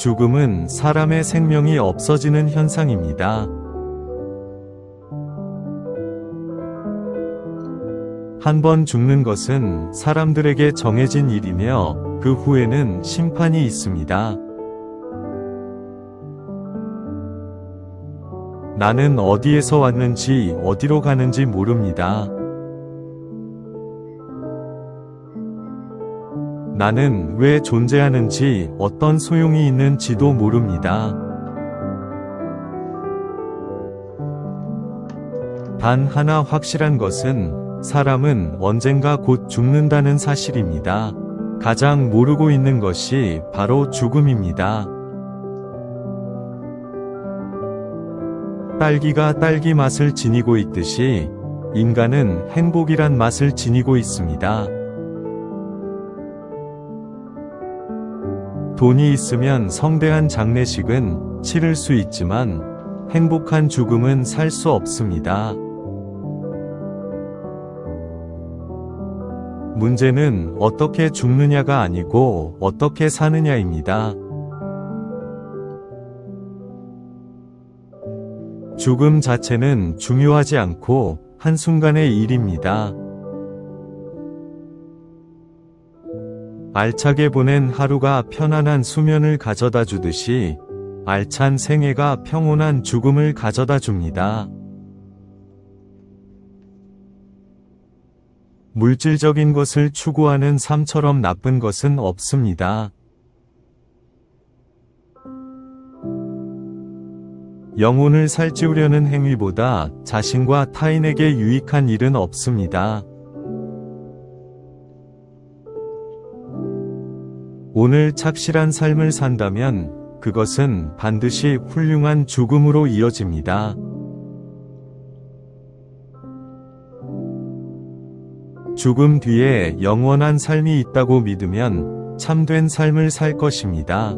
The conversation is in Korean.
죽음은 사람의 생명이 없어지는 현상입니다. 한 번 죽는 것은 사람들에게 정해진 일이며 그 후에는 심판이 있습니다. 나는 어디에서 왔는지 어디로 가는지 모릅니다. 나는 왜 존재하는지 어떤 소용이 있는지도 모릅니다. 단 하나 확실한 것은 사람은 언젠가 곧 죽는다는 사실입니다. 가장 모르고 있는 것이 바로 죽음입니다. 딸기가 딸기 맛을 지니고 있듯이 인간은 행복이란 맛을 지니고 있습니다. 돈이 있으면 성대한 장례식은 치를 수 있지만 행복한 죽음은 살 수 없습니다. 문제는 어떻게 죽느냐가 아니고 어떻게 사느냐입니다. 죽음 자체는 중요하지 않고 한순간의 일입니다. 알차게 보낸 하루가 편안한 수면을 가져다 주듯이 알찬 생애가 평온한 죽음을 가져다 줍니다. 물질적인 것을 추구하는 삶처럼 나쁜 것은 없습니다. 영혼을 살찌우려는 행위보다 자신과 타인에게 유익한 일은 없습니다. 오늘 착실한 삶을 산다면 그것은 반드시 훌륭한 죽음으로 이어집니다. 죽음 뒤에 영원한 삶이 있다고 믿으면 참된 삶을 살 것입니다.